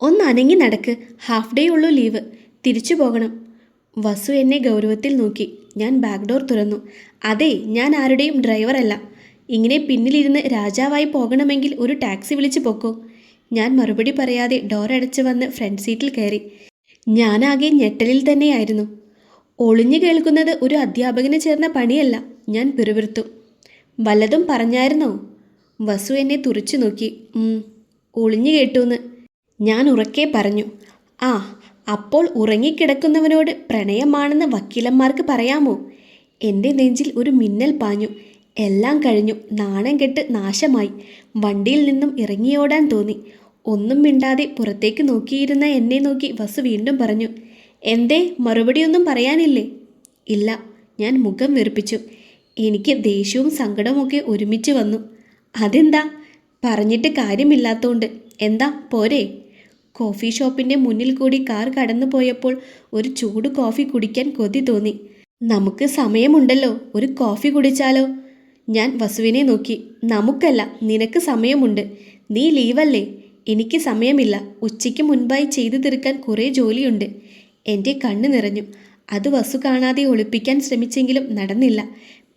ഒന്ന് അനങ്ങി നടക്ക്. ഹാഫ് ഡേ ഉള്ളൂ ലീവ് തിരിച്ചു പോകണം. വസു എന്നെ ഗൗരവത്തിൽ നോക്കി. ഞാൻ ബാക്ക് ഡോർ തുറന്നു. അതെ ഞാൻ ആരുടെയും ഡ്രൈവറല്ല ഇങ്ങനെ പിന്നിലിരുന്ന് രാജാവായി പോകണമെങ്കിൽ ഒരു ടാക്സി വിളിച്ചു പൊക്കോ. ഞാൻ മറുപടി പറയാതെ ഡോർ അടച്ചു വന്ന് ഫ്രണ്ട് സീറ്റിൽ കയറി. ഞാനാകെ ഞെട്ടലിൽ തന്നെയായിരുന്നു. ഒളിഞ്ഞു കേൾക്കുന്നത് ഒരു അധ്യാപകന് ചേർന്ന പണിയല്ല. ഞാൻ പിറുപിറുത്തു. വല്ലതും പറഞ്ഞായിരുന്നോ? വസു എന്നെ തുറച്ചു നോക്കി. ഒളിഞ്ഞു കേട്ടൂന്ന്. ഞാൻ ഉറക്കെ പറഞ്ഞു. ആ അപ്പോൾ ഉറങ്ങിക്കിടക്കുന്നവനോട് പ്രണയമാണെന്ന് വക്കീലന്മാർക്ക് പറയാമോ? എന്റെ നെഞ്ചിൽ ഒരു മിന്നൽ പാഞ്ഞു. എല്ലാം കഴിഞ്ഞു. നാണം കെട്ട് നാശമായി. വണ്ടിയിൽ നിന്നും ഇറങ്ങിയോടാൻ തോന്നി. ഒന്നും മിണ്ടാതെ പുറത്തേക്ക് നോക്കിയിരുന്ന എന്നെ നോക്കി വസു വീണ്ടും പറഞ്ഞു എന്തേ മറുപടിയൊന്നും പറയാനില്ലേ? ഇല്ല ഞാൻ മുഖം വെറുപ്പിച്ചു. എനിക്ക് ദേഷ്യവും സങ്കടവുമൊക്കെ ഒരുമിച്ച് വന്നു. അതെന്താ? പറഞ്ഞിട്ട് കാര്യമില്ലാത്തതുകൊണ്ട് എന്താ? പോരെ. കോഫി ഷോപ്പിന്റെ മുന്നിൽ കൂടി കാർ കടന്നു പോയപ്പോൾ ഒരു ചൂട് കോഫി കുടിക്കാൻ കൊതി തോന്നി. നമുക്ക് സമയമുണ്ടല്ലോ ഒരു കോഫി കുടിച്ചാലോ? ഞാൻ വസുവിനെ നോക്കി. നമുക്കല്ല നിനക്ക് സമയമുണ്ട്. നീ ലീവല്ലേ? എനിക്ക് സമയമില്ല. ഉച്ചയ്ക്ക് മുൻപായി ചെയ്തു തീർക്കാൻ കുറേ ജോലിയുണ്ട്. എന്റെ കണ്ണ് നിറഞ്ഞു. അത് വസു കാണാതെ ഒളിപ്പിക്കാൻ ശ്രമിച്ചെങ്കിലും നടന്നില്ല.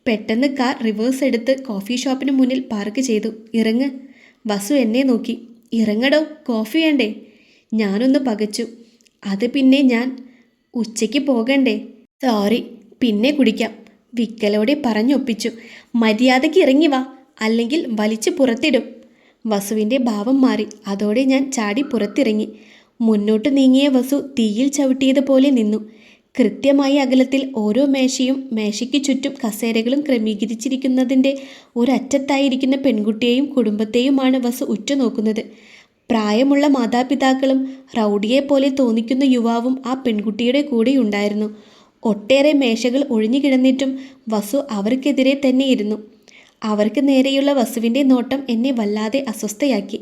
പെട്ടെന്ന് കാർ റിവേഴ്സ് എടുത്ത് കോഫി ഷോപ്പിന് മുന്നിൽ പാർക്ക് ചെയ്തു. ഇറങ്ങ്. വസു എന്നെ നോക്കി. ഇറങ്ങടോ കോഫി വേണ്ടേ? ഞാനൊന്ന് പകച്ചു. അത് പിന്നെ ഞാൻ ഉച്ചയ്ക്ക് പോകണ്ടേ? സോറി പിന്നെ കുടിക്കാം. വിക്കലോടെ പറഞ്ഞൊപ്പിച്ചു. മര്യാദയ്ക്ക് ഇറങ്ങി വാ അല്ലെങ്കിൽ വലിച്ചു പുറത്തിടും. വസുവിന്റെ ഭാവം മാറി. അതോടെ ഞാൻ ചാടി പുറത്തിറങ്ങി. മുന്നോട്ട് നീങ്ങിയ വസു തീയിൽ ചവിട്ടിയതുപോലെ നിന്നു. കൃത്യമായ അകലത്തിൽ ഓരോ മേശയും മേശയ്ക്ക് ചുറ്റും കസേരകളും ക്രമീകരിച്ചിരിക്കുന്നതിന്റെ ഒരറ്റത്തായിരിക്കുന്ന പെൺകുട്ടിയെയും കുടുംബത്തെയുമാണ് വസു ഉറ്റുനോക്കുന്നത്. പ്രായമുള്ള മാതാപിതാക്കളും റൗഡിയെ പോലെ തോന്നിക്കുന്ന യുവാവും ആ പെൺകുട്ടിയുടെ കൂടെ ഉണ്ടായിരുന്നു ഒട്ടേറെ മേശകൾ ഒഴിഞ്ഞു കിടന്നിട്ടും വസു അവർക്കെതിരെ തന്നെ ഇരുന്നു. അവർക്ക് നേരെയുള്ള വസുവിന്റെ നോട്ടം എന്നെ വല്ലാതെ അസ്വസ്ഥയാക്കി.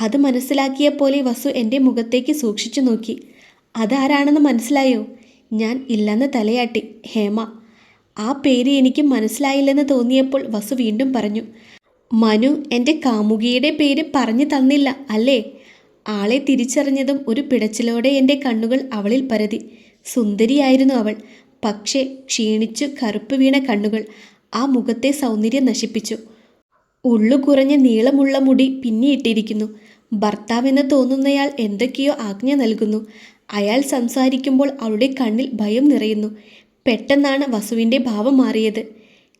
അത് മനസ്സിലാക്കിയ പോലെ വസു എന്റെ മുഖത്തേക്ക് സൂക്ഷിച്ചു നോക്കി. അതാരാണെന്ന് മനസ്സിലായോ? ഞാൻ ഇല്ലെന്ന് തലയാട്ടി. ഹേമ. ആ പേര് എനിക്ക് മനസ്സിലായില്ലെന്ന് തോന്നിയപ്പോൾ വസു വീണ്ടും പറഞ്ഞു. മനു എന്റെ കാമുകിയുടെ പേര് പറഞ്ഞു തന്നില്ല അല്ലേ? ആളെ തിരിച്ചറിഞ്ഞതും ഒരു പിടച്ചിലോടെ എന്റെ കണ്ണുകൾ അവളിൽ പരതി. സുന്ദരിയായിരുന്നു അവൾ. പക്ഷേ ക്ഷീണിച്ചു കറുപ്പ് വീണ കണ്ണുകൾ ആ മുഖത്തെ സൗന്ദര്യം നശിപ്പിച്ചു. ഉള്ളു കുറഞ്ഞ നീളമുള്ള മുടി പിന്നിയിട്ടിരിക്കുന്നു ഭർത്താവെന്ന് തോന്നുന്നയാൾ എന്തൊക്കെയോ ആജ്ഞ നൽകുന്നു. അയാൾ സംസാരിക്കുമ്പോൾ അവളുടെ കണ്ണിൽ ഭയം നിറയുന്നു. പെട്ടെന്നാണ് വസുവിന്റെ ഭാവം മാറിയത്.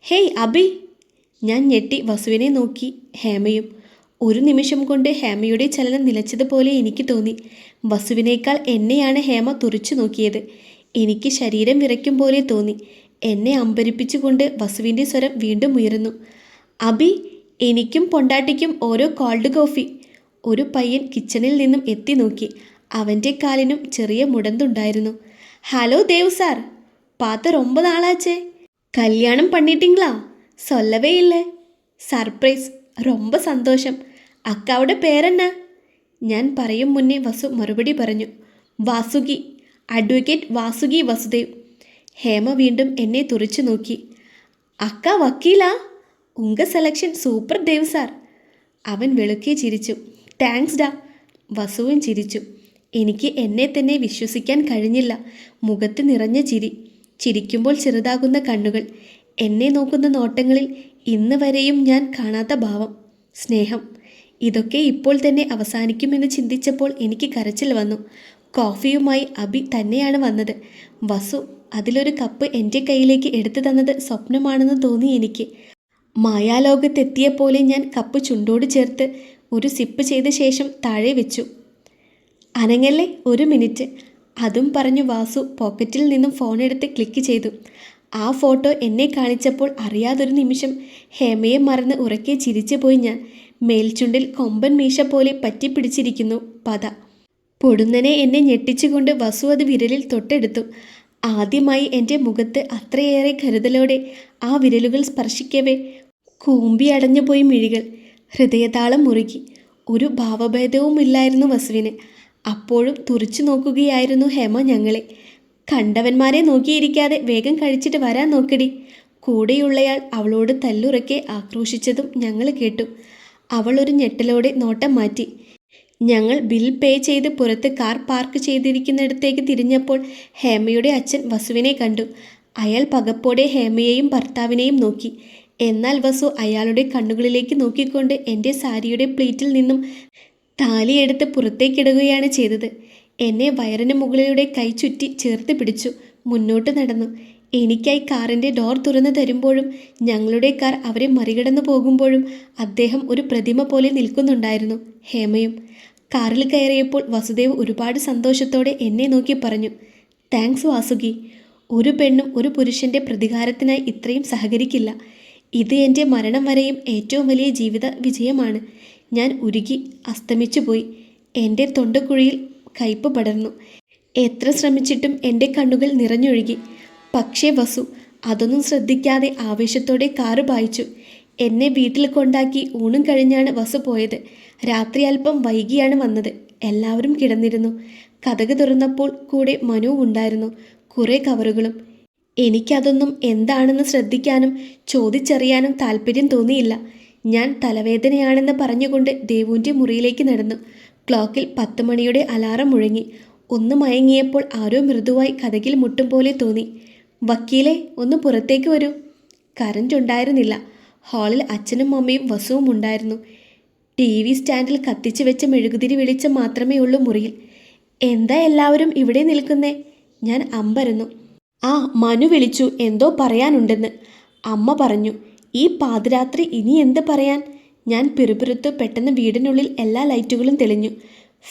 ഹേയ് അബി! ഞാൻ ഞെട്ടി വസുവിനെ നോക്കി ഹേമയും ഒരു നിമിഷം കൊണ്ട് ഹേമയുടെ ചലനം നിലച്ചതുപോലെ എനിക്ക് തോന്നി. വസുവിനേക്കാൾ എന്നെയാണ് ഹേമ തുറച്ചു നോക്കിയത്. എനിക്ക് ശരീരം വിറയ്ക്കും പോലെ തോന്നി. എന്നെ അമ്പരിപ്പിച്ചുകൊണ്ട് വസുവിന്റെ സ്വരം വീണ്ടും ഉയർന്നു. അബി എനിക്കും പൊണ്ടാട്ടിക്കും ഓരോ കോൾഡ് കോഫി ഒരു പയ്യൻ കിച്ചണിൽ നിന്നും എത്തി നോക്കി. അവന്റെ കാലിനും ചെറിയ മുടന്തുണ്ടായിരുന്നു. ഹലോ ദേവ് സാർ പാത്ത ഒമ്പതാളാച്ചേ കല്യാണം പണിട്ടിങ്ങളാ സൊല്ലവേ ഇല്ലേ? സർപ്രൈസ് ரொம்ப സന്തോഷം അക്കാവുടെ പേരെന്നാ ഞാൻ പറയും മുന്നേ വസു മറുപടി പറഞ്ഞു വാസുകി അഡ്വക്കേറ്റ് വാസുകി വസുദേവ് ഹേമ വീണ്ടും എന്നെ തുറിച്ചു നോക്കി അക്ക വക്കീലാ ഉങ്ക സെലക്ഷൻ സൂപ്പർ ദേവ് സാർ അവൻ വെളുക്കെ ചിരിച്ചു താങ്ക്സ് ഡാ വസുവും ചിരിച്ചു എനിക്ക് എന്നെ തന്നെ വിശ്വസിക്കാൻ കഴിഞ്ഞില്ല മുഖത്ത് നിറഞ്ഞ ചിരി ചിരിക്കുമ്പോൾ ചെറുതാകുന്ന കണ്ണുകൾ എന്നെ നോക്കുന്ന നോട്ടങ്ങളിൽ ഇന്ന് വരെയും ഞാൻ കാണാത്ത ഭാവം സ്നേഹം. ഇതൊക്കെ ഇപ്പോൾ തന്നെ അവസാനിക്കുമെന്ന് ചിന്തിച്ചപ്പോൾ എനിക്ക് കരച്ചിൽ വന്നു. കോഫിയുമായി അബി തന്നെയാണ് വന്നത്. വസു അതിലൊരു കപ്പ് എന്റെ കയ്യിലേക്ക് എടുത്തു തന്നത് സ്വപ്നമാണെന്ന് തോന്നി എനിക്ക്. മായാലോകത്തെത്തിയ പോലെ ഞാൻ കപ്പ് ചുണ്ടോട് ചേർത്ത് ഒരു സിപ്പ് ചെയ്ത ശേഷം താഴെ വെച്ചു. അനങ്ങല്ലേ ഒരു മിനിറ്റ്? അതും പറഞ്ഞു വാസു പോക്കറ്റിൽ നിന്നും ഫോൺ എടുത്ത് ക്ലിക്ക് ചെയ്തു. ആ ഫോട്ടോ എന്നെ കാണിച്ചപ്പോൾ അറിയാതൊരു നിമിഷം ഹേമയെ മറന്ന് ഉറക്കെ ചിരിച്ചു പോയി ഞാൻ. മേൽചുണ്ടിൽ കൊമ്പൻ മീശ പോലെ പറ്റിപ്പിടിച്ചിരിക്കുന്നു പത. പൊടുന്നനെ എന്നെ ഞെട്ടിച്ചുകൊണ്ട് വസു അത് വിരലിൽ തൊട്ടെടുത്തു. ആദ്യമായി എന്റെ മുഖത്ത് അത്രയേറെ കരുതലോടെ ആ വിരലുകൾ സ്പർശിക്കവേ കൂമ്പി അടഞ്ഞുപോയി മിഴികൾ. ഹൃദയതാളം മുറുകി. ഒരു ഭാവഭേദവുമില്ലായിരുന്നു വസുവിന്. അപ്പോഴും തുറച്ചു നോക്കുകയായിരുന്നു ഹേമ ഞങ്ങളെ. കണ്ടവന്മാരെ നോക്കിയിരിക്കാതെ വേഗം കഴിച്ചിട്ട് വരാൻ നോക്കടി. കൂടെയുള്ളയാൾ അവളോട് തല്ലുറക്കെ ആക്രോശിച്ചതും ഞങ്ങൾ കേട്ടു. അവൾ ഒരു ഞെട്ടലോടെ നോട്ടം മാറ്റി. ഞങ്ങൾ ബിൽ പേ ചെയ്ത് പുറത്ത് കാർ പാർക്ക് ചെയ്തിരിക്കുന്നിടത്തേക്ക് തിരിഞ്ഞപ്പോൾ ഹേമയുടെ അച്ഛൻ വസുവിനെ കണ്ടു. അയാൾ പകപ്പോടെ ഹേമയെയും ഭർത്താവിനെയും നോക്കി. എന്നാൽ വസു അയാളുടെ കണ്ണുകളിലേക്ക് നോക്കിക്കൊണ്ട് എന്റെ സാരിയുടെ പ്ലേറ്റിൽ നിന്നും താലിയെടുത്ത് പുറത്തേക്കിടുകയാണ് ചെയ്തത്. എന്നെ വയറിന് മുകളിലൂടെ കൈ ചുറ്റി ചേർത്ത് പിടിച്ചു. മുന്നോട്ട് നടന്നു. എനിക്കായി കാറിന്റെ ഡോർ തുറന്നു തരുമ്പോഴും ഞങ്ങളുടെ കാർ അവരെ മറികടന്നു പോകുമ്പോഴും അദ്ദേഹം ഒരു പ്രതിമ പോലെ നിൽക്കുന്നുണ്ടായിരുന്നു. ഹേമയും കാറിൽ കയറിയപ്പോൾ വസുദേവ് ഒരുപാട് സന്തോഷത്തോടെ എന്നെ നോക്കി പറഞ്ഞു താങ്ക്സ് വാസുകി. ഒരു പെണ്ണും ഒരു പുരുഷന്റെ പ്രതികാരത്തിനായി ഇത്രയും സഹകരിക്കില്ല. ഇത് എന്റെ മരണം വരെയും ഏറ്റവും വലിയ ജീവിത വിജയമാണ്. ഞാൻ ഉരുകി അസ്തമിച്ചു പോയി എന്റെ തൊണ്ടക്കുഴിയിൽ കയ്പ് പടർന്നു. എത്ര ശ്രമിച്ചിട്ടും എന്റെ കണ്ണുകൾ നിറഞ്ഞൊഴുകി. പക്ഷേ വസു അതൊന്നും ശ്രദ്ധിക്കാതെ ആവേശത്തോടെ കാറ് പായിച്ചു. എന്നെ വീട്ടിൽ കൊണ്ടാക്കി ഊണും കഴിഞ്ഞാണ് വസു പോയത്. രാത്രി അല്പം വൈകിയാണ് വന്നത്. എല്ലാവരും കിടന്നിരുന്നു. കഥക് തുറന്നപ്പോൾ കൂടെ മനു ഉണ്ടായിരുന്നു. കുറേ കവറുകളും. എനിക്കതൊന്നും എന്താണെന്ന് ശ്രദ്ധിക്കാനും ചോദിച്ചറിയാനും താല്പര്യം തോന്നിയില്ല. ഞാൻ തലവേദനയാണെന്ന് പറഞ്ഞുകൊണ്ട് ദേവുവിന്റെ മുറിയിലേക്ക് നടന്നു. ക്ലോക്കിൽ പത്ത് മണിയുടെ അലാറം മുഴങ്ങി. ഒന്ന് മയങ്ങിയപ്പോൾ ആരോ മൃദുവായി കഥകിൽ മുട്ടും പോലെ തോന്നി. വക്കീലെ ഒന്ന് പുറത്തേക്ക് വരൂ. കറണ്ട് ഉണ്ടായിരുന്നില്ല. ഹാളിൽ അച്ഛനും അമ്മയും വസുവും ഉണ്ടായിരുന്നു. ടി വി സ്റ്റാൻഡിൽ കത്തിച്ചു വെച്ച മെഴുകുതിരി വെളിച്ചം മാത്രമേ ഉള്ളൂ മുറിയിൽ. എന്താ എല്ലാവരും ഇവിടെ നിൽക്കുന്നേ? ഞാൻ അമ്പരന്നു. ആ മനു വിളിച്ചു. എന്തോ പറയാനുണ്ടെന്ന്. അമ്മ പറഞ്ഞു. ഈ പാതിരാത്രി ഇനി എന്ത് പറയാൻ? ഞാൻ പിറുപിറുത്തു പെട്ടെന്ന് വീടിനുള്ളിൽ എല്ലാ ലൈറ്റുകളും തെളിഞ്ഞു.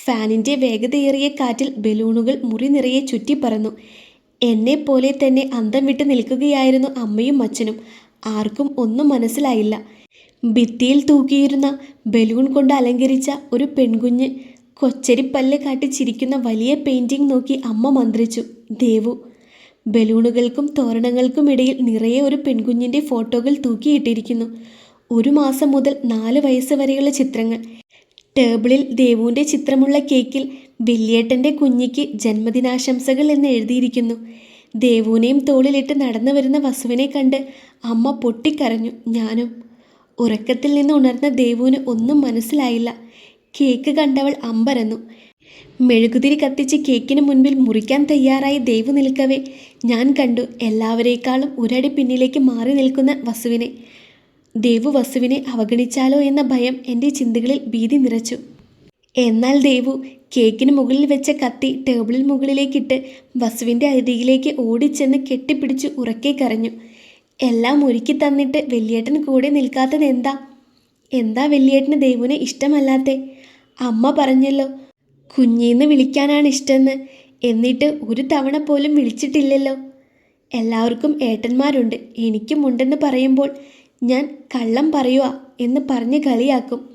ഫാനിന്റെ വേഗതയേറിയ കാറ്റിൽ ബലൂണുകൾ മുറി നിറയെ ചുറ്റിപ്പറന്നു പോലെ തന്നെ അന്തം വിട്ട് നിൽക്കുകയായിരുന്നു അമ്മയും അച്ഛനും. ആർക്കും ഒന്നും മനസ്സിലായില്ല. ഭിത്തിയിൽ തൂക്കിയിരുന്ന ബലൂൺ കൊണ്ട് അലങ്കരിച്ച ഒരു പെൺകുഞ്ഞ് കൊച്ചരിപ്പല്ല് കാട്ടി ചിരിക്കുന്ന വലിയ പെയിന്റിംഗ് നോക്കി അമ്മ മന്ത്രിച്ചു ദേവു. ബലൂണുകൾക്കും തോരണങ്ങൾക്കും ഇടയിൽ നിറയെ ഒരു പെൺകുഞ്ഞിന്റെ ഫോട്ടോകൾ തൂക്കിയിട്ടിരിക്കുന്നു. ഒരു മാസം മുതൽ നാല് വയസ്സ് വരെയുള്ള ചിത്രങ്ങൾ. ടേബിളിൽ ദേവുവിന്റെ ചിത്രമുള്ള കേക്കിൽ വില്യേട്ടന്റെ കുഞ്ഞിക്ക് ജന്മദിനാശംസകൾ എന്ന് എഴുതിയിരിക്കുന്നു. ദേവുവിനെയും തോളിലിട്ട് നടന്നു വരുന്ന വസുവിനെ കണ്ട് അമ്മ പൊട്ടിക്കരഞ്ഞു ഞാനും. ഉറക്കത്തിൽ നിന്ന് ഉണർന്ന ദേവുവിന് ഒന്നും മനസ്സിലായില്ല. കേക്ക് കണ്ടവൾ അമ്പരന്നു. മെഴുകുതിരി കത്തിച്ച് കേക്കിന് മുൻപിൽ മുറിക്കാൻ തയ്യാറായി ദേവു നിൽക്കവേ ഞാൻ കണ്ടു. എല്ലാവരേക്കാളും ഒരടി പിന്നിലേക്ക് മാറി നിൽക്കുന്ന വസുവിനെ. ദേവു വസുവിനെ അവഗണിച്ചാലോ എന്ന ഭയം എന്റെ ചിന്തകളിൽ ഭീതി നിറച്ചു. എന്നാൽ ദേവു കേക്കിന് മുകളിൽ വെച്ച കത്തി ടേബിളിൽ മുകളിലേക്കിട്ട് വസുവിന്റെ അരികിലേക്ക് ഓടിച്ചെന്ന് കെട്ടിപ്പിടിച്ച് ഉറക്കെ കരഞ്ഞു. എല്ലാം ഒരുക്കി തന്നിട്ട് വെല്ലിയേട്ടൻ കൂടെ നിൽക്കാത്തത് എന്താ? എന്താ വെല്ലിയേട്ടന് ദേവുവിനെ ഇഷ്ടമല്ലാത്തെ? അമ്മ പറഞ്ഞല്ലോ കുഞ്ഞീന്ന് വിളിക്കാനാണ് ഇഷ്ടമെന്ന് എന്നിട്ട് ഒരു തവണ പോലും വിളിച്ചിട്ടില്ലല്ലോ. എല്ലാവർക്കും ഏട്ടന്മാരുണ്ട്. എനിക്കും ഉണ്ടെന്ന് പറയുമ്പോൾ ഞാൻ കള്ളം പറയുക എന്ന് പറഞ്ഞ് കളിയാക്കും.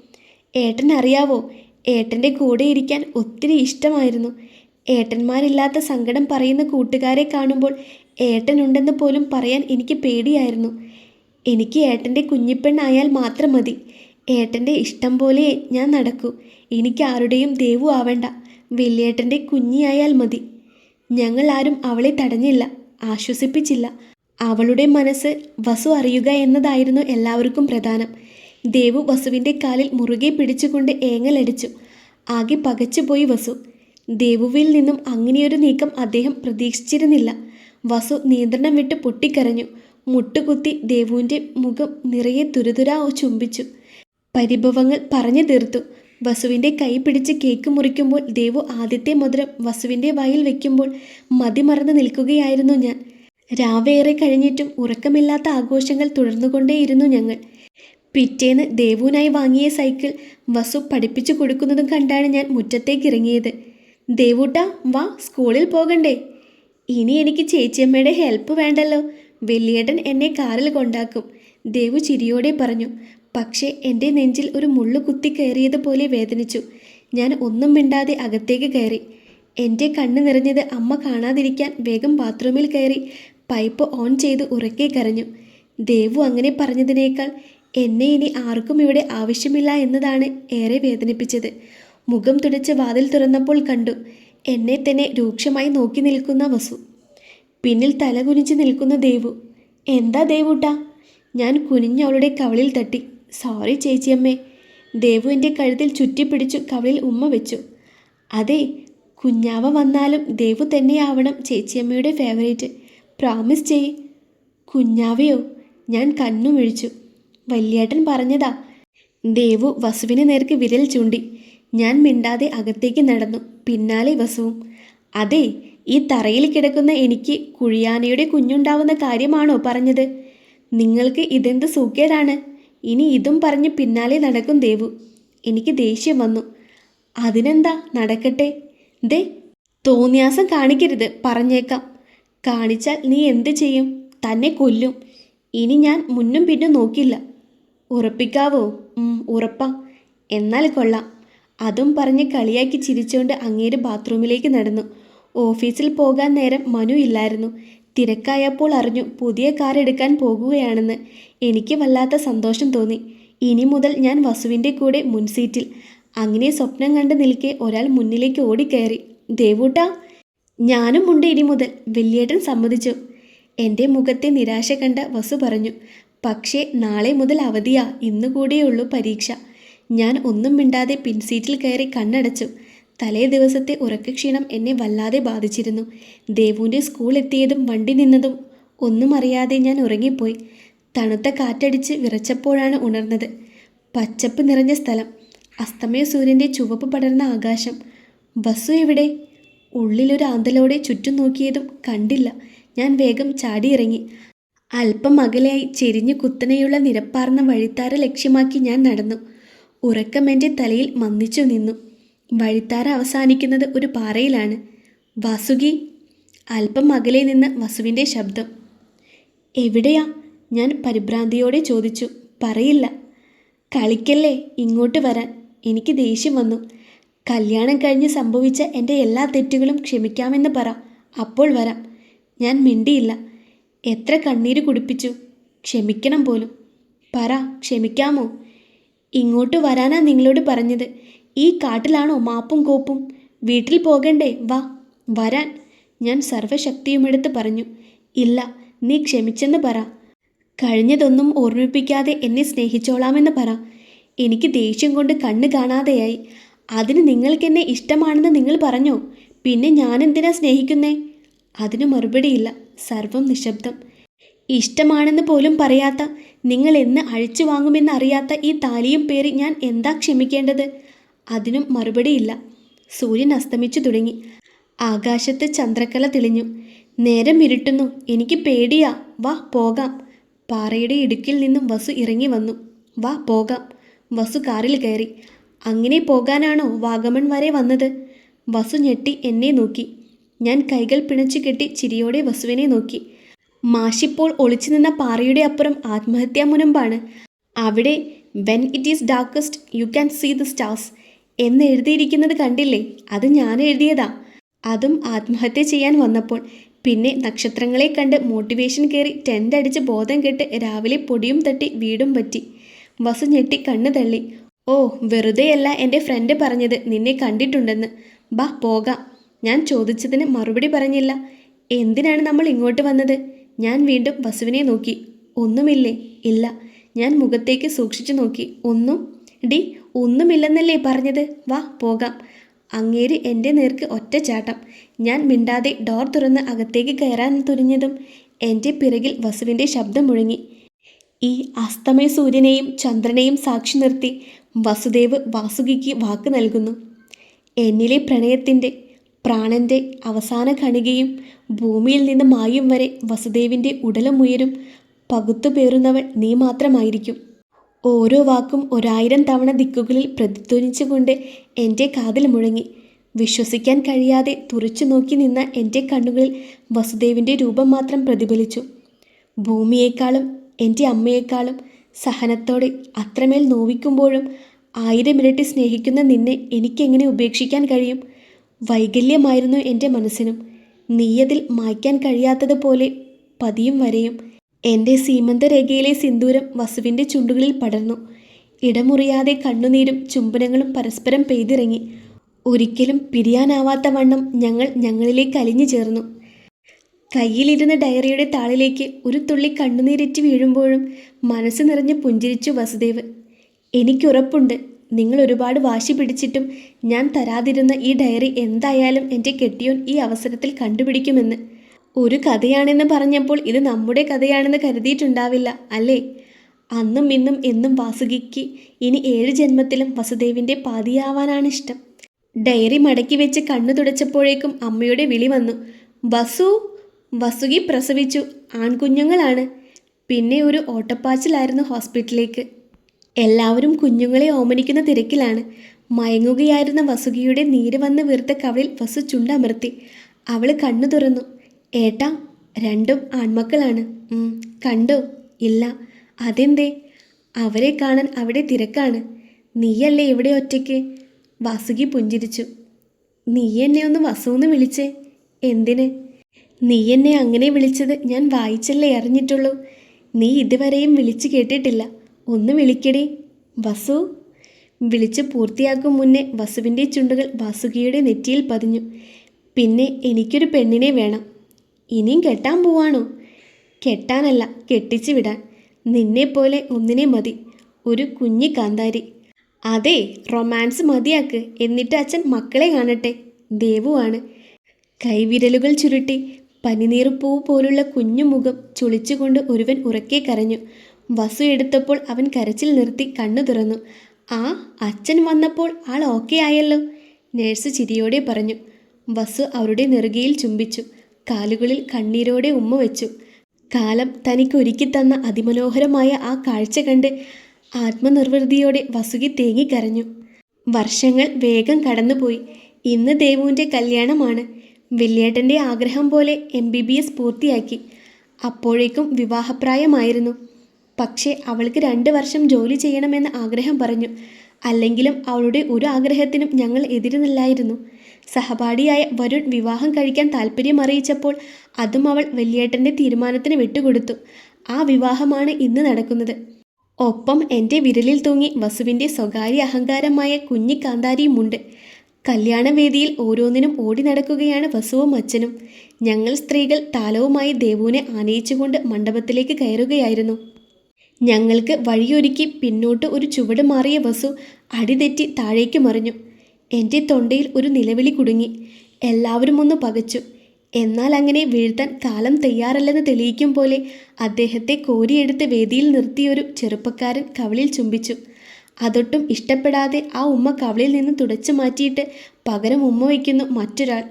ഏട്ടൻ അറിയാവോ ഏട്ടന്റെ കൂടെ ഇരിക്കാൻ ഒത്തിരി ഇഷ്ടമായിരുന്നു. ഏട്ടന്മാരില്ലാത്ത സങ്കടം പറയുന്ന കൂട്ടുകാരെ കാണുമ്പോൾ ഏട്ടനുണ്ടെന്ന് പോലും പറയാൻ എനിക്ക് പേടിയായിരുന്നു. എനിക്ക് ഏട്ടന്റെ കുഞ്ഞിപ്പെണ്ണായാൽ മാത്രം മതി. ഏട്ടന്റെ ഇഷ്ടം പോലെ ഞാൻ നടക്കൂ. എനിക്ക് ആരുടെയും ദേവു ആവേണ്ട. വലിയേട്ടന്റെ കുഞ്ഞിയായാൽ മതി. ഞങ്ങൾ ആരും അവളെ തടഞ്ഞില്ല ആശ്വസിപ്പിച്ചില്ല. അവളുടെ മനസ്സ് വസു അറിയുക എന്നതായിരുന്നു എല്ലാവർക്കും പ്രധാനം. ദേവു വസുവിന്റെ കാലിൽ മുറുകെ പിടിച്ചുകൊണ്ട് ഏങ്ങലടിച്ചു. ആകെ പകച്ചുപോയി വസു. ദേവുവിൽ നിന്നും അങ്ങനെയൊരു നീക്കം അദ്ദേഹം പ്രതീക്ഷിച്ചിരുന്നില്ല. വസു നിയന്ത്രണം വിട്ട് പൊട്ടിക്കരഞ്ഞു. മുട്ടുകുത്തി ദേവുവിന്റെ മുഖം നിറയെ തുരുതുരാ ചുംബിച്ചു. പരിഭവങ്ങൾ പറഞ്ഞു തീർത്തു. വസുവിന്റെ കൈ പിടിച്ച് കേക്ക് മുറിക്കുമ്പോൾ ദേവു ആദ്യത്തെ മധുരം വസുവിന്റെ വായിൽ വയ്ക്കുമ്പോൾ മതിമറന്ന് നിൽക്കുകയായിരുന്നു ഞാൻ. രാവേറെ കഴിഞ്ഞിട്ടും ഉറക്കമില്ലാത്ത ആഘോഷങ്ങൾ തുടർന്നുകൊണ്ടേയിരുന്നു ഞങ്ങൾ. പിറ്റേന്ന് ദേവുവിനായി വാങ്ങിയ സൈക്കിൾ വസു പഠിപ്പിച്ചു കൊടുക്കുന്നതും കണ്ടാണ് ഞാൻ മുറ്റത്തേക്ക് ഇറങ്ങിയത് ദേവൂട്ട വാ സ്കൂളിൽ പോകണ്ടേ. ഇനി എനിക്ക് ചേച്ചിയമ്മയുടെ ഹെൽപ്പ് വേണ്ടല്ലോ. വലിയേട്ടൻ എന്നെ കാറിൽ കൊണ്ടാക്കും ദേവു ചിരിയോടെ പറഞ്ഞു. പക്ഷേ എന്റെ നെഞ്ചിൽ ഒരു മുള്ളു കുത്തി കയറിയതുപോലെ വേദനിച്ചു. ഞാൻ ഒന്നും മിണ്ടാതെ അകത്തേക്ക് കയറി. എന്റെ കണ്ണ് നിറഞ്ഞത് അമ്മ കാണാതിരിക്കാൻ വേഗം ബാത്റൂമിൽ കയറി പൈപ്പ് ഓൺ ചെയ്ത് ഉറക്കെ കരഞ്ഞു. ദേവു അങ്ങനെ പറഞ്ഞതിനേക്കാൾ എന്നെ ഇനി ആർക്കും ഇവിടെ ആവശ്യമില്ല എന്നതാണ് ഏറെ വേദനിപ്പിച്ചത്. മുഖം തുടച്ച് വാതിൽ തുറന്നപ്പോൾ കണ്ടു എന്നെ തന്നെ രൂക്ഷമായി നോക്കി നിൽക്കുന്ന വസു. പിന്നിൽ തലകുനിച്ച് നിൽക്കുന്ന ദേവു. എന്താ ദേവൂട്ടാ? ഞാൻ കുനിഞ്ഞവളുടെ കവളിൽ തട്ടി. സോറി ചേച്ചിയമ്മേ. ദേവു എന്റെ കഴുത്തിൽ ചുറ്റിപ്പിടിച്ചു കവളിൽ ഉമ്മ വെച്ചു. അതെ കുഞ്ഞാവ വന്നാലും ദേവു തന്നെയാവണം ചേച്ചിയമ്മയുടെ ഫേവറേറ്റ് പ്രോമിസ് ചെയ്. കുഞ്ഞാവയോ ഞാൻ കണ്ണു മിഴിച്ചു വല്യേട്ടൻ പറഞ്ഞതാ. ദേവു വസുവിനെ നേർക്ക് വിരൽ ചൂണ്ടി. ഞാൻ മിണ്ടാതെ അകത്തേക്ക് നടന്നു. പിന്നാലെ വസുവും. അതെ ഈ തറയിൽ കിടക്കുന്ന എനിക്ക് കുഴിയാനയുടെ കുഞ്ഞുണ്ടാവുന്ന കാര്യമാണോ പറഞ്ഞത്? നിങ്ങൾക്ക് ഇതെന്ത് സൂക്കേടാണ് ഇനി ഇതും പറഞ്ഞ് പിന്നാലെ നടക്കും ദേവു. എനിക്ക് ദേഷ്യം വന്നു. അതിനെന്താ നടക്കട്ടെ? ദേ തോന്നിയാസം കാണിക്കരുത് പറഞ്ഞേക്കാം. കാണിച്ചാൽ നീ എന്ത് ചെയ്യും? തന്നെ കൊല്ലും. ഇനി ഞാൻ മുന്നും പിന്നും നോക്കില്ല. ഉറപ്പിക്കാവോ? ഉറപ്പ. എന്നാൽ കൊള്ളാം. അതും പറഞ്ഞ് കളിയാക്കി ചിരിച്ചുകൊണ്ട് അങ്ങേര് ബാത്റൂമിലേക്ക് നടന്നു. ഓഫീസിൽ പോകാൻ നേരം മനു ഇല്ലായിരുന്നു. തിരക്കായപ്പോൾ അറിഞ്ഞു പുതിയ കാർ എടുക്കാൻ പോകുകയാണെന്ന്. എനിക്ക് വല്ലാത്ത സന്തോഷം തോന്നി. ഇനി മുതൽ ഞാൻ വസുവിന്റെ കൂടെ മുൻസീറ്റിൽ. അങ്ങനെ സ്വപ്നം കണ്ട് നിൽക്കെ ഒരാൾ മുന്നിലേക്ക് ഓടിക്കയറി. ദേവൂട്ടാ ഞാനും ഉണ്ട് ഇനി മുതൽ വലിയേട്ടൻ സമ്മതിച്ചു. എന്റെ മുഖത്തെ നിരാശ കണ്ട വസു പറഞ്ഞു പക്ഷേ നാളെ മുതൽ അവധിയാ ഇന്നു കൂടിയുള്ളൂ പരീക്ഷ. ഞാൻ ഒന്നും മിണ്ടാതെ പിൻസീറ്റിൽ കയറി കണ്ണടച്ചു. തലേ ദിവസത്തെ ഉറക്കക്ഷീണം എന്നെ വല്ലാതെ ബാധിച്ചിരുന്നു. ദേവുവിന്റെ സ്കൂൾ എത്തിയതും വണ്ടി നിന്നതും ഒന്നും അറിയാതെ ഞാൻ ഉറങ്ങിപ്പോയി. തണുത്ത കാറ്റടിച്ച് വിറച്ചപ്പോഴാണ് ഉണർന്നത്. പച്ചപ്പ് നിറഞ്ഞ സ്ഥലം അസ്തമയ സൂര്യന്റെ ചുവപ്പ് പടർന്ന ആകാശം. വസു എവിടെ? ഉള്ളിലൊരു ആന്തലോടെ ചുറ്റും നോക്കിയതും കണ്ടില്ല. ഞാൻ വേഗം ചാടിയിറങ്ങി. അല്പം അകലെയായി ചെരിഞ്ഞു കുത്തനെയുള്ള നിരപ്പാർന്ന വഴിത്താര ലക്ഷ്യമാക്കി ഞാൻ നടന്നു. ഉറക്കം എന്റെ തലയിൽ മന്ദിച്ചു നിന്നു. വഴിത്താര അവസാനിക്കുന്നത് ഒരു പാറയിലാണ്. വാസുകി അല്പം അകലെ നിന്ന് വസുവിന്റെ ശബ്ദം. എവിടെയാ? ഞാൻ പരിഭ്രാന്തിയോടെ ചോദിച്ചു. പറയില്ല. കളിക്കല്ലേ ഇങ്ങോട്ട് വരാൻ. എനിക്ക് ദേഷ്യം വന്നു. കല്യാണം കഴിഞ്ഞ് സംഭവിച്ച എന്റെ എല്ലാ തെറ്റുകളും ക്ഷമിക്കാമെന്ന് പറ. അപ്പോൾ വരാം. ഞാൻ മിണ്ടിയില്ല. എത്ര കണ്ണീര് കുടിപ്പിച്ചു? ക്ഷമിക്കണം പോലും. പറ ക്ഷമിക്കാമോ? ഇങ്ങോട്ട് വരാനാ നിങ്ങളോട് പറഞ്ഞത്. ഈ കാട്ടിലാണോ മാപ്പും കോപ്പും? വീട്ടിൽ പോകണ്ടേ? വാ വരാൻ. ഞാൻ സർവശക്തിയുമെടുത്ത് പറഞ്ഞു. ഇല്ല നീ ക്ഷമിച്ചെന്ന് പറ. കഴിഞ്ഞതൊന്നും ഓർമ്മിപ്പിക്കാതെ എന്നെ സ്നേഹിച്ചോളാമെന്ന് പറ. എനിക്ക് ദേഷ്യം കൊണ്ട് കണ്ണ് കാണാതെയായി. അതിന് നിങ്ങൾക്കെന്നെ ഇഷ്ടമാണെന്ന് നിങ്ങൾ പറഞ്ഞോ? പിന്നെ ഞാനെന്തിനാ സ്നേഹിക്കുന്നേ? അതിനു മറുപടിയില്ല. സർവം നിശബ്ദം. ഇഷ്ടമാണെന്ന് പോലും പറയാത്ത നിങ്ങൾ എന്ന് അഴിച്ചു വാങ്ങുമെന്ന് അറിയാത്ത ഈ താലിയും പേറി ഞാൻ എന്താ ക്ഷമിക്കേണ്ടത്? അതിനും മറുപടിയില്ല. സൂര്യൻ അസ്തമിച്ചു തുടങ്ങി. ആകാശത്ത് ചന്ദ്രക്കല തെളിഞ്ഞു. നേരം ഇരുട്ടുന്നു. എനിക്ക് പേടിയാ. വാ പോകാം. പാറയുടെ ഇടുക്കിൽ നിന്നും വസു ഇറങ്ങി വന്നു. വാ പോകാം. വസു കാറിൽ കയറി. അങ്ങനെ പോകാനാണോ വാഗമൺ വരെ വന്നത്? വസു ഞെട്ടി എന്നെ നോക്കി. ഞാൻ കൈകൾ പിണച്ചു കെട്ടി ചിരിയോടെ വസുവിനെ നോക്കി. മാഷിപ്പോൾ ഒളിച്ചു നിന്ന പാറയുടെ അപ്പുറം ആത്മഹത്യാ മുനമ്പാണ്. അവിടെ when it is darkest you can see the stars എന്ന് എഴുതിയിരിക്കുന്നത് കണ്ടില്ലേ? അത് ഞാൻ എഴുതിയതാ. അതും ആത്മഹത്യ ചെയ്യാൻ വന്നപ്പോൾ. പിന്നെ നക്ഷത്രങ്ങളെ കണ്ട് മോട്ടിവേഷൻ കയറി ടെന്റ് അടിച്ച് ബോധം കെട്ട് രാവിലെ പൊടിയും തട്ടി വീടും പറ്റി. വസു ഞെട്ടി കണ്ണു തള്ളി. ഓ വെറുതെയല്ല എന്റെ ഫ്രണ്ട് പറഞ്ഞത് നിന്നെ കണ്ടിട്ടുണ്ടെന്ന്. ബാ പോകാം. ഞാൻ ചോദിച്ചതിന് മറുപടി പറഞ്ഞില്ല. എന്തിനാണ് നമ്മൾ ഇങ്ങോട്ട് വന്നത്? ഞാൻ വീണ്ടും വസുവിനെ നോക്കി. ഒന്നുമില്ലേ? ഇല്ല. ഞാൻ മുഖത്തേക്ക് സൂക്ഷിച്ചു നോക്കി. ഒന്നും? ഡി ഒന്നുമില്ലെന്നല്ലേ പറഞ്ഞത്? വാ പോകാം. അങ്ങേര് എന്റെ നേർക്ക് ഒറ്റ ചാട്ടം. ഞാൻ മിണ്ടാതെ ഡോർ തുറന്ന് അകത്തേക്ക് കയറാൻ തുനിഞ്ഞതും എന്റെ പിറകിൽ വസുവിന്റെ ശബ്ദം മുഴങ്ങി. ഈ അസ്തമയ സൂര്യനെയും ചന്ദ്രനെയും സാക്ഷി നിർത്തി. വസുദേവ് വാസുകിക്ക് വാക്ക് നൽകുന്നു. എന്നിലെ പ്രണയത്തിന്റെ പ്രാണന്റെ അവസാന കണികയും ഭൂമിയിൽ നിന്ന് മായും വരെ വസുദേവിന്റെ ഉടലമുയരും പകുത്തു പകുത്തുപേറുന്നവൾ നീ മാത്രമായിരിക്കും. ഓരോ വാക്കും ഒരായിരം തവണ ദിക്കുകളിൽ പ്രതിധ്വനിച്ചുകൊണ്ട് എന്റെ കാതിൽ മുഴങ്ങി. വിശ്വസിക്കാൻ കഴിയാതെ തുറച്ചു നോക്കി നിന്ന എന്റെ കണ്ണുകളിൽ വസുദേവിന്റെ രൂപം മാത്രം പ്രതിഫലിച്ചു. ഭൂമിയേക്കാളും എന്റെ അമ്മയേക്കാളും സഹനത്തോടെ അത്രമേൽ നോവിക്കുമ്പോഴും ആയിരം ഇരട്ടി സ്നേഹിക്കുന്ന നിന്നെ എനിക്കെങ്ങനെ ഉപേക്ഷിക്കാൻ കഴിയും? വൈകല്യമായിരുന്നു എന്റെ മനസ്സിനും. നീയതിൽ മായ്ക്കാൻ കഴിയാത്തതുപോലെ പതിയും വരെയും. എന്റെ സീമന്തരേഖയിലെ സിന്ദൂരം വസുവിന്റെ ചുണ്ടുകളിൽ പടർന്നു. ഇടമുറിയാതെ കണ്ണുനീരും ചുംബനങ്ങളും പരസ്പരം പെയ്തിറങ്ങി. ഒരിക്കലും പിരിയാനാവാത്ത വണ്ണം ഞങ്ങൾ ഞങ്ങളിലേക്ക് അലിഞ്ഞു ചേർന്നു. കയ്യിലിരുന്ന ഡയറിയുടെ താളിലേക്ക് ഒരു തുള്ളി കണ്ണുനീരിറ്റ് വീഴുമ്പോഴും മനസ്സ് നിറഞ്ഞ് പുഞ്ചിരിച്ചു വസുദേവ്. എനിക്കുറപ്പുണ്ട്. നിങ്ങൾ ഒരുപാട് വാശി പിടിച്ചിട്ടും ഞാൻ തരാതിരുന്ന ഈ ഡയറി എന്തായാലും എന്റെ കെട്ടിയോൻ ഈ അവസരത്തിൽ കണ്ടുപിടിക്കുമെന്ന്. ഒരു കഥയാണെന്ന് പറഞ്ഞപ്പോൾ ഇത് നമ്മുടെ കഥയാണെന്ന് കരുതിയിട്ടുണ്ടാവില്ല അല്ലേ? അന്നും ഇന്നും എന്നും വാസുകിക്ക് ഇനി ഏഴ് ജന്മത്തിലും വസുദേവിന്റെ പാതിയാവാനാണ് ഇഷ്ടം. ഡയറി മടക്കി വെച്ച് കണ്ണു തുടച്ചപ്പോഴേക്കും അമ്മയുടെ വിളി വന്നു. വസു വസുകി പ്രസവിച്ചു. ആൺകുഞ്ഞുങ്ങളാണ്. പിന്നെ ഒരു ഓട്ടപ്പാച്ചിലായിരുന്നു ഹോസ്പിറ്റലിലേക്ക്. എല്ലാവരും കുഞ്ഞുങ്ങളെ ഓമനിക്കുന്ന തിരക്കിലാണ്. മയങ്ങുകയായിരുന്ന വസുകിയുടെ നീര് വന്ന് വീർത്ത കവളിൽ വസു ചുണ്ടമർത്തി. അവൾ കണ്ണു തുറന്നു. ഏട്ടാ രണ്ടും ആൺമക്കളാണ്. "ഉം, കണ്ടോ? ഇല്ല. അതെന്തേ? അവരെ കാണാൻ അവിടെ തിരക്കാണ്. നീയല്ലേ ഇവിടെ ഒറ്റയ്ക്ക്? വാസുകി പുഞ്ചിരിച്ചു. നീ എന്നെ ഒന്ന് വസുവെന്ന് വിളിച്ചേ? എന്തിന്? നീ എന്നെ അങ്ങനെ വിളിച്ചത് ഞാൻ വായിച്ചല്ലേ അറിഞ്ഞിട്ടുള്ളൂ. നീ ഇതുവരെയും വിളിച്ചു കേട്ടിട്ടില്ല. ഒന്ന് വിളിക്കടി. വസു. വിളിച്ച് പൂർത്തിയാക്കും മുന്നേ വസുവിന്റെ ചുണ്ടുകൾ വാസുകിയുടെ നെറ്റിയിൽ പതിഞ്ഞു. പിന്നെ എനിക്കൊരു പെണ്ണിനെ വേണം. ഇനിയും കെട്ടാൻ പോവാണോ? കെട്ടാനല്ല കെട്ടിച്ചു വിടാൻ. നിന്നെപ്പോലെ ഒന്നിനെ മതി. ഒരു കുഞ്ഞി കാന്താരി. അതെ റൊമാൻസ് മതിയാക്ക്. എന്നിട്ട് അച്ഛൻ മക്കളെ കാണട്ടെ. ദേവുവാണ്. കൈവിരലുകൾ ചുരുട്ടി പനിനീർപ്പൂ പോലുള്ള കുഞ്ഞു മുഖം ചുളിച്ചുകൊണ്ട് ഒരുവൻ ഉറക്കെ കരഞ്ഞു. വസു എടുത്തപ്പോൾ അവൻ കരച്ചിൽ നിർത്തി കണ്ണു തുറന്നു. ആ അച്ഛൻ വന്നപ്പോൾ ആൾ ഓക്കെ ആയല്ലോ നേഴ്സ് ചിരിയോടെ പറഞ്ഞു. വസു അവരുടെ നെറുകയിൽ ചുംബിച്ചു. കാലുകളിൽ കണ്ണീരോടെ ഉമ്മ വെച്ചു. കാലം തനിക്ക് ഒരുക്കി തന്ന അതിമനോഹരമായ ആ കാഴ്ച കണ്ട് ആത്മനിർവൃതിയോടെ വസുകി തേങ്ങിക്കരഞ്ഞു വർഷങ്ങൾ വേഗം കടന്നുപോയി. ഇന്ന് ദേവുവിന്റെ കല്യാണമാണ്. വലിയേട്ടന്റെ ആഗ്രഹം പോലെ എം ബി ബി എസ് പൂർത്തിയാക്കി. അപ്പോഴേക്കും വിവാഹപ്രായമായിരുന്നു. പക്ഷേ അവൾക്ക് രണ്ട് വർഷം ജോലി ചെയ്യണമെന്ന് ആഗ്രഹം പറഞ്ഞു. അല്ലെങ്കിലും അവളുടെ ഒരു ആഗ്രഹത്തിനും ഞങ്ങൾ എതിരുന്നില്ലായിരുന്നു സഹപാഠിയായ വരുൺ വിവാഹം കഴിക്കാൻ താല്പര്യം അറിയിച്ചപ്പോൾ അതും അവൾ വലിയേട്ടന്റെ തീരുമാനത്തിന് വിട്ടുകൊടുത്തു. ആ വിവാഹമാണ് ഇന്ന് നടക്കുന്നത്. ഒപ്പം എന്റെ വിരലിൽ തൂങ്ങി വസുവിന്റെ സ്വകാര്യ അഹങ്കാരമായ കുഞ്ഞി കാന്താരിയുമുണ്ട് കല്യാണവേദിയിൽ ഓരോന്നിനും ഓടി നടക്കുകയാണ് വസുവും അച്ഛനും. ഞങ്ങൾ സ്ത്രീകൾ താലവുമായി ദേവുവിനെ ആനയിച്ചുകൊണ്ട് മണ്ഡപത്തിലേക്ക് കയറുകയായിരുന്നു. ഞങ്ങൾക്ക് വഴിയൊരുക്കി പിന്നോട്ട് ഒരു ചുവട് മാറിയ വസു അടിതെറ്റി താഴേക്ക് മറിഞ്ഞു. എന്റെ തൊണ്ടയിൽ ഒരു നിലവിളി കുടുങ്ങി. എല്ലാവരും ഒന്ന് പകച്ചു. എന്നാൽ അങ്ങനെ വീഴ്ത്താൻ കാലം തയ്യാറല്ലെന്ന് തെളിയിക്കും പോലെ അദ്ദേഹത്തെ കോരിയെടുത്ത് വേദിയിൽ നിർത്തിയൊരു ചെറുപ്പക്കാരൻ കവളിൽ ചുംബിച്ചു. അതൊട്ടും ഇഷ്ടപ്പെടാതെ ആ ഉമ്മ കവളിൽ നിന്ന് തുടച്ചു മാറ്റിയിട്ട് പകരം ഉമ്മ വയ്ക്കുന്നു മറ്റൊരാൾ.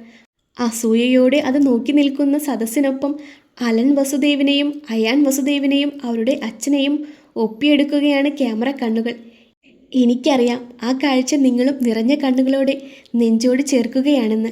അസൂയയോടെ അത് നോക്കി നിൽക്കുന്ന സദസ്സിനൊപ്പം അലൻ വസുദേവിനെയും അയാൻ വസുദേവിനെയും അവരുടെ അച്ഛനെയും ഒപ്പിയെടുക്കുകയാണ് ക്യാമറ കണ്ണുകൾ. എനിക്കറിയാം ആ കാഴ്ച നിങ്ങളും നിറഞ്ഞ കണ്ണുകളോടെ നെഞ്ചോട് ചേർക്കുകയാണെന്ന്.